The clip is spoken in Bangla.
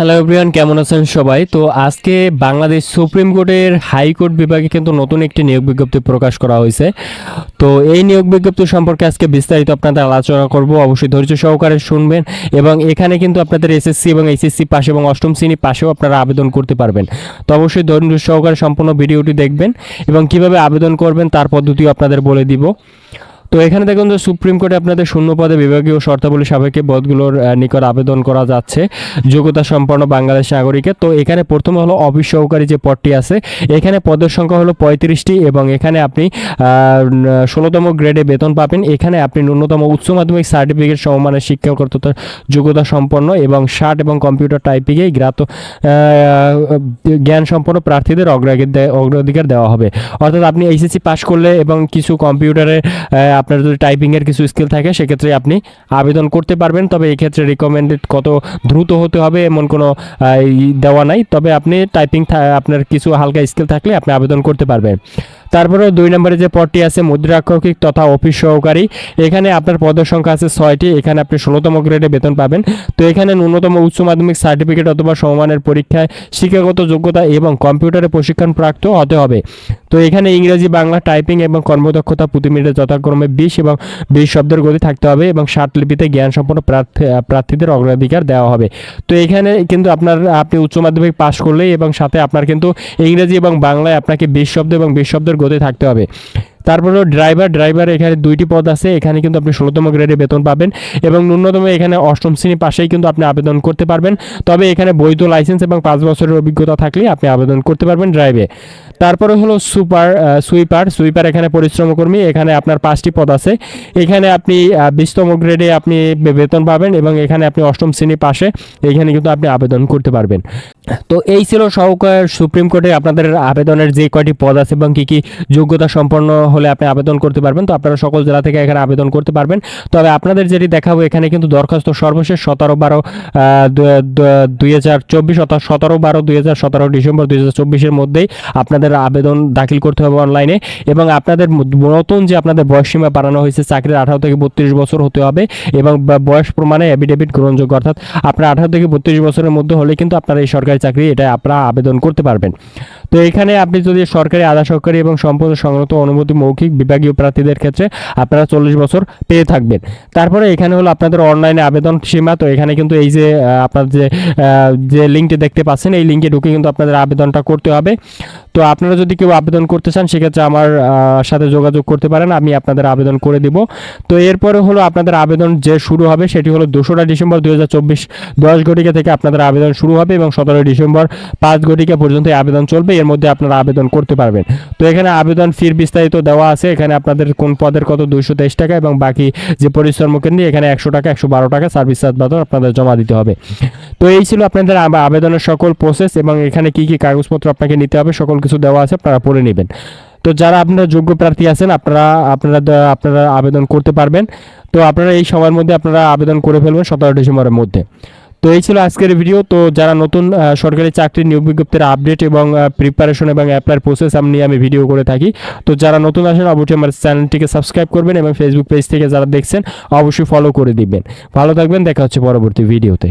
হ্যালো এভরিওয়ান, কেমন আছেন সবাই? তো আজকে বাংলাদেশ সুপ্রিম কোর্টের হাইকোর্ট বিভাগে কিন্তু নতুন একটি নিয়োগ বিজ্ঞপ্তি প্রকাশ করা হয়েছে। তো এই নিয়োগ বিজ্ঞপ্তি সম্পর্কে আজকে বিস্তারিত আপনাদের আলোচনা করব, অবশ্যই ধৈর্য সহকারে শুনবেন এবং এখানে কিন্তু আপনাদের এসএসসি এবং এইচএসসি পাশে এবং অষ্টম শ্রেণি পাশেও আপনারা আবেদন করতে পারবেন। তো অবশ্যই ধৈর্য সহকারে সম্পূর্ণ ভিডিওটি দেখবেন এবং কীভাবে আবেদন করবেন তার পদ্ধতিও আপনাদের বলে দিব। তো এখানে দেখুন যে সুপ্রিম কোর্টে আপনাদের শূন্য পদে বিভাগীয় শর্তাবলী সাপেক্ষে পদগুলোর নিকট আবেদন করা যাচ্ছে যোগ্যতা সম্পন্ন বাংলাদেশ নাগরিকের। তো এখানে প্রথমে হলো অফিস সহকারী যে পদটি আছে, এখানে পদের সংখ্যা হলো পঁয়ত্রিশটি এবং এখানে আপনি ষোলোতম গ্রেডে বেতন পাবেন। এখানে আপনি ন্যূনতম উচ্চ মাধ্যমিক সার্টিফিকেট সমমানের শিক্ষাগততার যোগ্যতা সম্পন্ন এবং ষাট এবং কম্পিউটার টাইপিংয়ে জ্ঞাত জ্ঞান সম্পন্ন প্রার্থীদের অগ্রাধিকার দেওয়া হবে। অর্থাৎ আপনি এইচএসসি পাশ করলে এবং কিছু কম্পিউটারে আপনার যদি টাইপিংয়ের কিছু স্কিল থাকে, সেক্ষেত্রে আপনি আবেদন করতে পারবেন। তবে এক্ষেত্রে রিকমেন্ডেড কত দ্রুত হতে হবে এমন কোনো দেওয়া নাই। তবে আপনি টাইপিং আপনার কিছু হালকা স্কিল থাকলে আপনি আবেদন করতে পারবেন। তারপরে দুই নম্বরে যে পদটি আছে মুদ্রাক্ষরিক তথা অফিস সহকারী। এখানে আপনার পদের সংখ্যা আছে ছয়টি। এখানে আপনি ষোলোতম গ্রেডে বেতন পাবেন। তো এখানে ন্যূনতম উচ্চ মাধ্যমিক সার্টিফিকেট অথবা সমমানের পরীক্ষায় শিক্ষাগত যোগ্যতা এবং কম্পিউটারে প্রশিক্ষণ প্রাপ্ত হতে হবে। তো এখানে ইংরেজি, বাংলা টাইপিং এবং কর্মদক্ষতা প্রতি মিনিটে যথাক্রমে বিশ এবং বিশ শব্দের গতি থাকতে হবে এবং ষাট লিপিতে জ্ঞান সম্পন্ন প্রার্থী প্রার্থীদের অগ্রাধিকার দেওয়া হবে। তো এখানে কিন্তু আপনার, আপনি উচ্চ মাধ্যমিক পাশ করলেই এবং সাথে আপনার কিন্তু ইংরেজি এবং বাংলায় আপনাকে বিশ শব্দ এবং বিশ শব্দের গতি থাকতে হবে। তারপরে ড্রাইভার ড্রাইভার এখানে দুইটি পদ আছে। এখানে কিন্তু আপনি ষোলোতম গ্রেডে বেতন পাবেন এবং ন্যূনতম এখানে অষ্টম শ্রেণি পাশেই কিন্তু আপনি আবেদন করতে পারবেন। তবে এখানে বৈধ লাইসেন্স এবং পাঁচ বছরের অভিজ্ঞতা থাকলে আপনি আবেদন করতে পারবেন ড্রাইভে তারপরে হলো সুপার সুইপার সুইপার এখানে পরিশ্রম কর্মী এখানে আপনার পাঁচটি পদ আছে। এখানে আপনি বিশতম গ্রেডে আপনি বেতন পাবেন এবং এখানে আপনি অষ্টম শ্রেণি পাশে এখানে কিন্তু আপনি আবেদন করতে পারবেন। তো এই ছিল সহকার সুপ্রিম কোর্টে আপনাদের আবেদনের যে কয়টি পদ আছে এবং কী কী যোগ্যতা সম্পন্ন হলে আপনি আবেদন করতে পারবেন। তো আপনারা সকল জেলা থেকে এখানে আবেদন করতে পারবেন। তবে আপনাদের যেটি দেখাবো, এখানে কিন্তু দরখাস্ত সর্বশেষ সতেরো বারো দুই হাজার চব্বিশ অর্থাৎ সতেরো বারো, দুই হাজার সতেরো ডিসেম্বর দুই হাজার চব্বিশের মধ্যেই আপনাদের আবেদন দাখিল করতে হবে অনলাইনে। এবং আপনাদের নতুন যে আপনাদের বয়সসীমা বাড়ানো হয়েছে, চাকরির আঠারো থেকে বত্রিশ বছর হতে হবে এবং বয়স প্রমাণে অ্যাফিডেভিট গ্রহণযোগ্য। অর্থাৎ আপনার আঠারো থেকে বত্রিশ বছরের মধ্যে হলে কিন্তু আপনারা এই সরকারি চাকরি, এটা আপনারা আবেদন করতে পারবেন। তো এখানে আপনি যদি সরকারি, আধা সরকারি এবং সম্পূর্ণ সংগ্রহ অনুমতি, মৌখিক, বিভাগীয় প্রার্থীদের ক্ষেত্রে আপনারা চল্লিশ বছর পেয়ে থাকবেন। তারপরে এখানে হলো আপনাদের অনলাইনে আবেদন সীমা, তো এখানে কিন্তু এই যে আপনার যে যে লিঙ্কটি দেখতে পাচ্ছেন, এই লিঙ্কে ঢুকে কিন্তু আপনাদের আবেদনটা করতে হবে। তো আপনারা যদি কেউ আবেদন করতে চান, সেক্ষেত্রে আমার সাথে যোগাযোগ করতে পারেন, আমি আপনাদের আবেদন করে দিব। তো এরপরে হলো আপনাদের আবেদন যে শুরু হবে, সেটি হলো দোসরা ডিসেম্বর দুই হাজার চব্বিশ দশ ঘটিকা থেকে আপনাদের আবেদন শুরু হবে এবং সতেরোই ডিসেম্বর পাঁচ ঘটিকা পর্যন্ত আবেদন চলবে। এর মধ্যে আপনারা আবেদন করতে পারবেন। তো এখানে আবেদন ফির বিস্তারিত দেওয়া আছে। এখানে আপনাদের কোন পদের কত? দুইশো তেইশ টাকা এবং বাকি যে পরিশ্রম কেন্দ্রে এখানে একশো টাকা, একশো বারো টাকা সার্ভিস চার্জ বাদন আপনাদের জমা দিতে হবে। তো এই ছিল আপনাদের আবেদনের সকল প্রসেস এবং এখানে কি কি কাগজপত্র আপনাকে নিতে হবে, সকল কিছু দেওয়া আছে, আপনারা পড়ে নেবেন। তো যারা আপনারা যোগ্য প্রার্থী আছেন, আপনারা আপনারা আপনারা আবেদন করতে পারবেন। তো আপনারা এই সময়ের মধ্যে আপনারা আবেদন করে ফেলবেন সতেরো ডিসেম্বরের মধ্যে। তো এই ছিল আজকের ভিডিও। তো যারা নতুন সরকারি চাকরির নিয়োগ বিজ্ঞপ্তির আপডেট এবং প্রিপারেশন এবং অ্যাপ্লাইয়ের প্রসেস আমি আমি ভিডিও করে থাকি, তো যারা নতুন আসেন, অবশ্যই আমার চ্যানেলটিকে সাবস্ক্রাইব করবেন এবং ফেসবুক পেজ থেকে যারা দেখছেন, অবশ্যই ফলো করে দিবেন। ভালো থাকবেন, দেখা হচ্ছে পরবর্তী ভিডিওতে।